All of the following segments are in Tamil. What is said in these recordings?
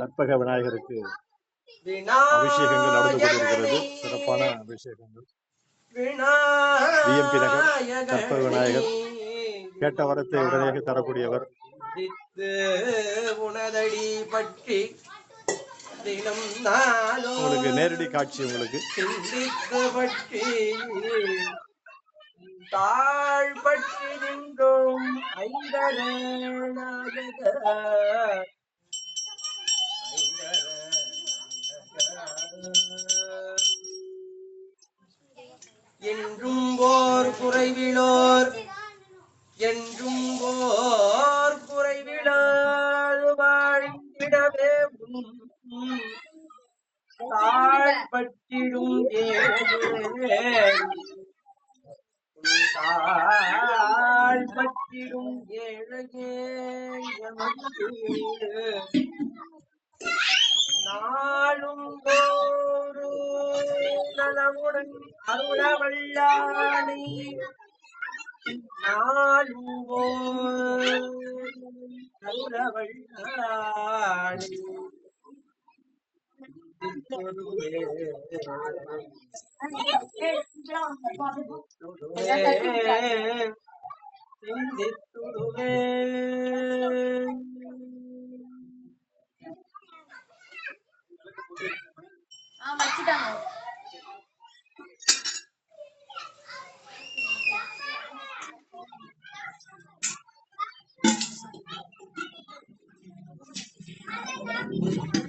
கற்பக விநாயகருக்கு அபிஷேகங்கள் நடந்து கொண்டிருக்கிறது. சிறப்பான அபிஷேகங்கள். விஎம்பி நகர் கற்பக விநாயகர். கேட்ட வரத்தை உடனே தரக்கூடியவர். சித்து உனதடி பற்றி உங்களுக்கு நேரடி காட்சி உங்களுக்கு. தாழ் பற்றி நின்றோம் ஐந்தர என்றும் ஓர் குறைவிலோர் என்றும் ஓர் குறைவிலாது வாழ்ந்திடவே உன் தாழ்பட்டிடும் ஏ தாழ்பட்டிடும் ஏழையே நாளும் நலமுடன் அருளவல்லானை. நாளும் அருளவல்லானை. 아, 맞지다, 너. Thank you.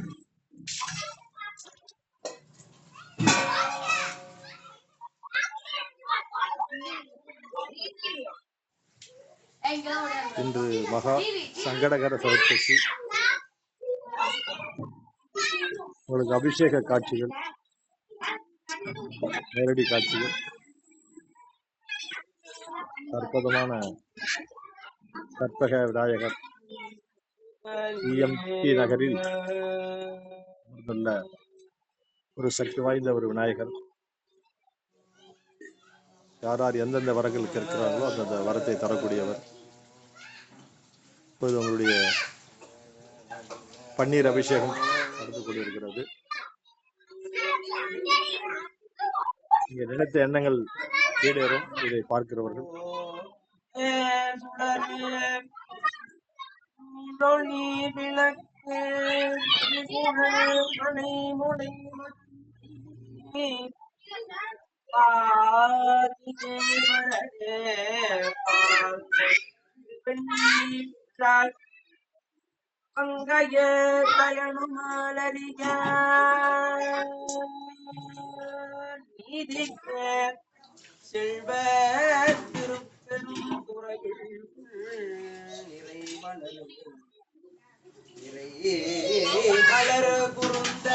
இன்று மகா சங்கடகர சதுர்த்தசி உங்களுக்கு அபிஷேக காட்சிகள் நேரடி காட்சிகள் அற்புதமான கற்பக விநாயகர் இஎம்டி நகரில் நல்ல ஒரு சக்தி வாய்ந்த ஒரு விநாயகர். யார் யார் எந்தெந்த வரங்களுக்கு இருக்கிறார்களோ அந்தந்த வரத்தை தரக்கூடியவர். இப்போது உங்களுடைய பன்னீர் அபிஷேகம் நடந்து கொண்டிருக்கிறது நீங்க நினைத்த எண்ணங்கள் ஈடேறும் இதை பார்க்கிறவர்கள் Thank you. மணி முனை அங்கைய தயனுமாலறிய நீதிக்கு செல்வ திருப்பெரும் துறையில் நிறை மலரும். மலர் குருந்த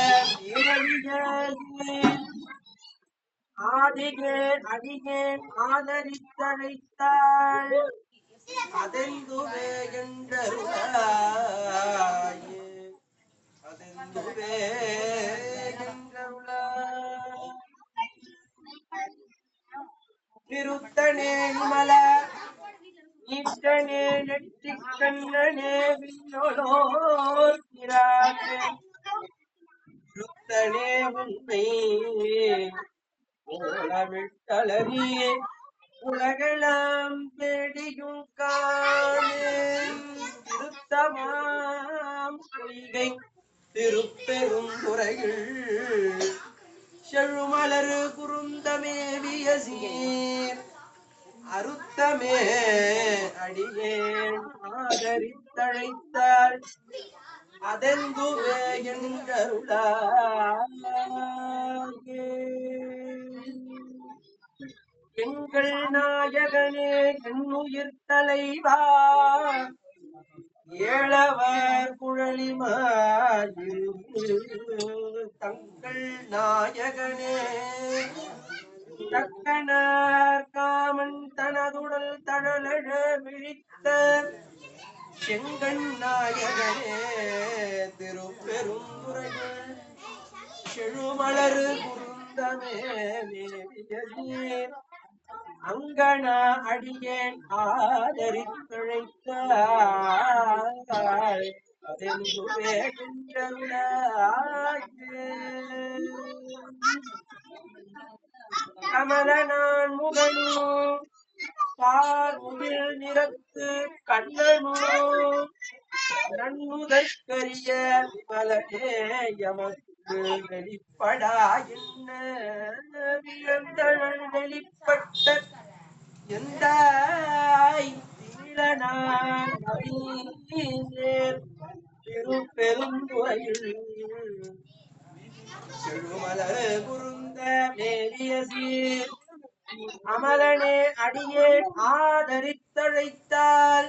ஆதிகேன் அடிகேன் ஆதரித்தழைத்தாள். அதெந்துவே என்றருளாயே. அதெந்துவே என்றருளாய் நிருத்தனே நிமல நீட்டனே நெற்றிக் கண்ணனே விண்ணோலோர் திரானே உண்மை ஓலமிட்டலறியே உலகெல்லாம் பேடியும் திருப்பெரும் செழுமலரு குறுந்தமேவிய சீர். அருத்தமே அடியேன் ஆதரித்தழைத்தாள் அதெந்துவே என்கருளாயே எங்கள் நாயகனே என்னுயிர் தலைவா ஏழவர் குழலிமாயில் தங்கள் நாயகனே. தக்கனார் காமன் தனதுடல் தழலழ விழித்த செங்கண் நாயகனே திருப்பெருந்துறையில் செழுமலரு குருந்தமே அங்கனா அடியேன் ஆதரித்தழைத்த அதெங்குவே கமல நான் முகனும் பார்முகில் நிறத்து கண்ணனோ. நன்முதற்கரிய விமலனே எமக்கு வெளிப்படா என்ன வியந்தழல் வெளிப்பட்ட எந்த திரு பெருந்துறையில் செழுமல குருந்த மேலிய சீர். அமலனே அடியே ஆதரித்தழைத்தால்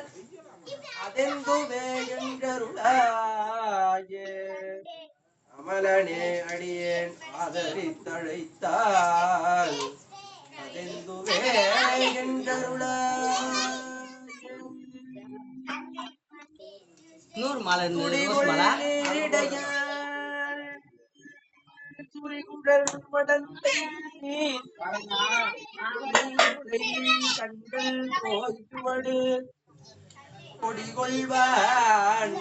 அதெங்குவே என்றருளாயே. அமலனே அடியேன் ஆதரித்தழைத்தால் அதெங்குவே என்றருளாயே. நூறு மாலை ரோஸ் மாலை. கொடிகொள்வான்